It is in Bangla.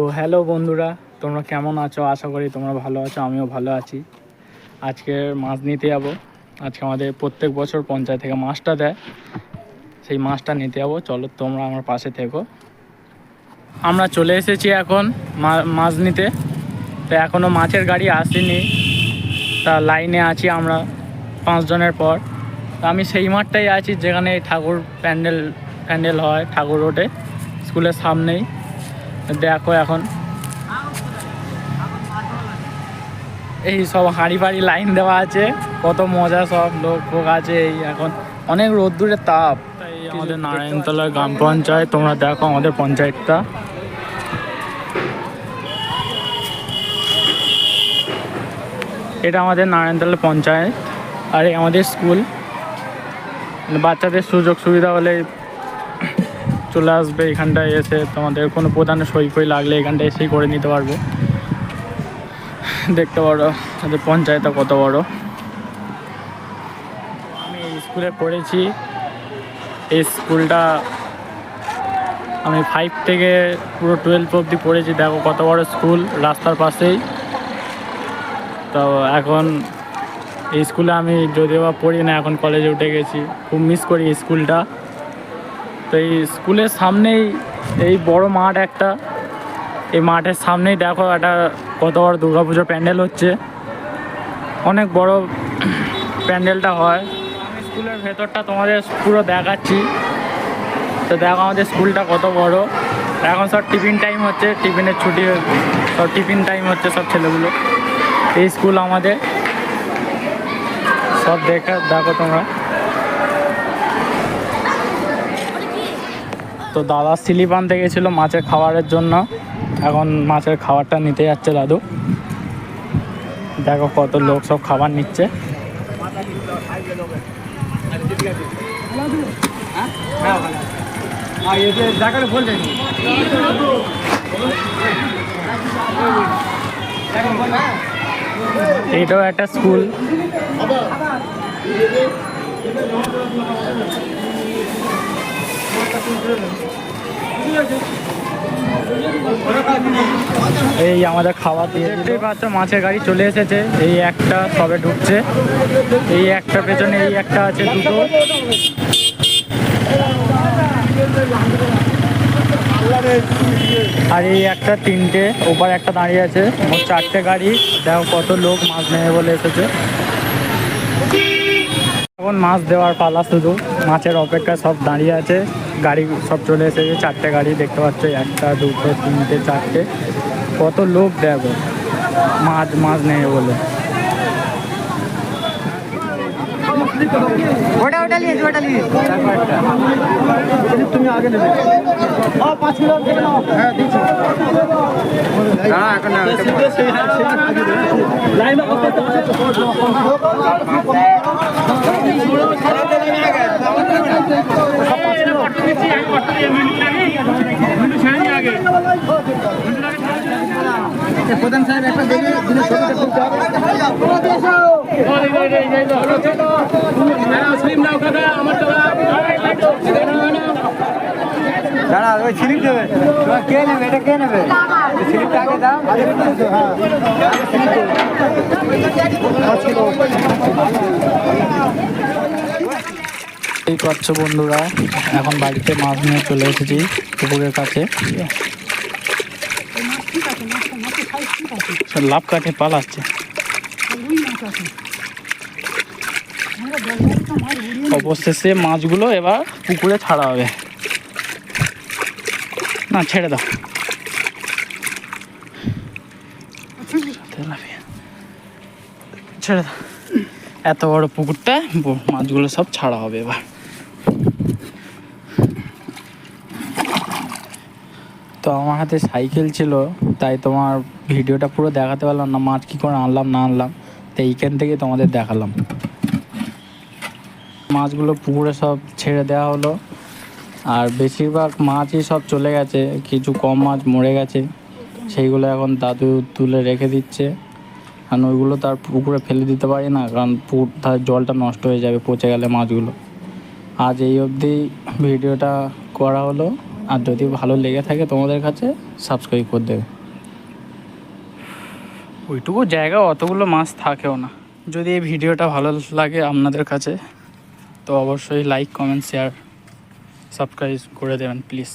তো হ্যালো বন্ধুরা, তোমরা কেমন আছো? আশা করি তোমরা ভালো আছো, আমিও ভালো আছি। আজকে মাছ নিতে যাব। আজকে আমাদের প্রত্যেক বছর পঞ্চায়েত থেকে মাছটা দেয়। সেই মাছটা নিতে যাব। চলো তোমরা আমার পাশে থেকো। আমরা চলে এসেছি এখন মাছ নিতে। তো এখনও মাছের গাড়ি আসেনি। তা লাইনে আছি আমরা পাঁচজনের পর। আমি সেই মাঠটাই আছি যেখানে ঠাকুর প্যান্ডেল প্যান্ডেল হয় ঠাকুর রোডে, স্কুলের সামনেই। দেখো এখন। এই সব হাঁড়ি বাড়ি লাইন দেওয়া আছে। কত মজা সব লোক ফোক আছে এই এখন। অনেক রোদ্দুরের তাপ। তাই আমাদের নারায়ণতলা গ্রাম পঞ্চায়েত তোমরা দেখো আমাদের পঞ্চায়েতটা। এটা আমাদের নারায়ণতলা পঞ্চায়েত আর এই আমাদের স্কুল বাচ্চাদের সুযোগ সুবিধা হলে চলে আসবে এখানটায় এসে তোমাদের কোনো প্রধান সই ফই লাগলে এখানটায় এসেই করে নিতে পারবে। দেখতে পারো আমাদের পঞ্চায়েতটা কত বড়। আমি স্কুলে পড়েছি। এই স্কুলটা আমি ফাইভ থেকে পুরো টুয়েলভ অবধি পড়েছি। দেখো কত বড় স্কুল, রাস্তার পাশেই। তো এখন এই স্কুলে আমি যদিও বা পড়ি না, এখন কলেজে উঠে গেছি। খুব মিস করি স্কুলটা। তো এই স্কুলের সামনেই এই বড় মাঠ একটা। এই মাঠের সামনেই দেখো একটা কত বড় দুর্গাপুজোর প্যান্ডেল হচ্ছে। অনেক বড় প্যান্ডেলটা হয়। আমি স্কুলের ভেতরটা তোমাদের পুরো দেখাচ্ছি। তো দেখো আমাদের স্কুলটা কত বড়। এখন সব টিফিন টাইম হচ্ছে। টিফিনের ছুটি সব টিফিন টাইম হচ্ছে সব ছেলেগুলো। এই স্কুল আমাদের। সব দেখা, দেখো তোমরা। তো দাদা স্লিপ আনতে গেছিল মাছের খাবারের জন্য। এখন মাছের খাবারটা নিতে যাচ্ছে দাদু। দেখো কত লোক সব খাবার নিচ্ছে। এটাও একটা স্কুল। এই আমাদের খাবার দিয়ে দেখতেই মাছের গাড়ি চলে এসেছে। এই একটা সবে ঢুকছে। এই একটা পেছনে এই একটা আছে দুটো। আর এই একটা তিনটে, ওপার একটা দাঁড়িয়ে আছে। চারটে গাড়ি। দেখো কত লোক মাছ নেবে বলে এসেছে। এখন মাছ দেওয়ার পালা শুধু। মাছের অপেক্ষায় সব দাঁড়িয়ে আছে। গাড়ি সব চলে এসেছে চারটে গাড়ি দেখতে পাচ্ছ একটা দুটো তিনটে চারটে কত লোক দেখো মাছ মাছ নেবে বলে ওটা ওটা নিয়ে ওটা নিয়ে তুমি আগে নেবে পাঁচ কিলো হ্যাঁ দিচ্ছি না এখন না লাইন প্রধান সাহেব একটা দেখে দাঁড়া ওই স্লিপ দেবে। তোমার কে নেবে? এটা কে নেবে? স্লিপটা আগে দাও। এই পাচ্ছ বন্ধুরা এখন বাড়িতে মাছ নিয়ে চলে এসেছি পুকুরের কাছে। লাভ কাটে পালাচ্ছে। অবশেষে মাছগুলো এবার পুকুরে ছাড়া হবে। না, ছেড়ে দাও। ছেড়ে দাও। এত বড় পুকুরটা মাছগুলো সব ছাড়া হবে এবার। তো আমার হাতে সাইকেল ছিল, তাই তোমার ভিডিওটা পুরো দেখাতে পারলাম না, মাছ কী করে আনলাম, না আনলাম, তো এইখান থেকে তোমাদের দেখালাম। মাছগুলো পুকুরে সব ছেড়ে দেওয়া হলো। আর বেশিরভাগ মাছই সব চলে গেছে, কিছু কম মাছ মরে গেছে। সেইগুলো এখন দাদু তুলে রেখে দিচ্ছে। কারণ ওইগুলো তার পুকুরে ফেলে দিতে পারি না, কারণ পুকুর তার জলটা নষ্ট হয়ে যাবে, পচে গেলে মাছগুলো। আজ এই অবধি ভিডিওটা করা হলো। আর যদি ভালো লেগে থাকে তোমাদের কাছে সাবস্ক্রাইব করে দেবে। ওইটুকু জায়গা অতগুলো মাছ থাকেও না। যদি এই ভিডিওটা ভালো লাগে আপনাদের কাছে, তো অবশ্যই লাইক কমেন্ট শেয়ার সাবস্ক্রাইব করে দেবেন প্লিজ।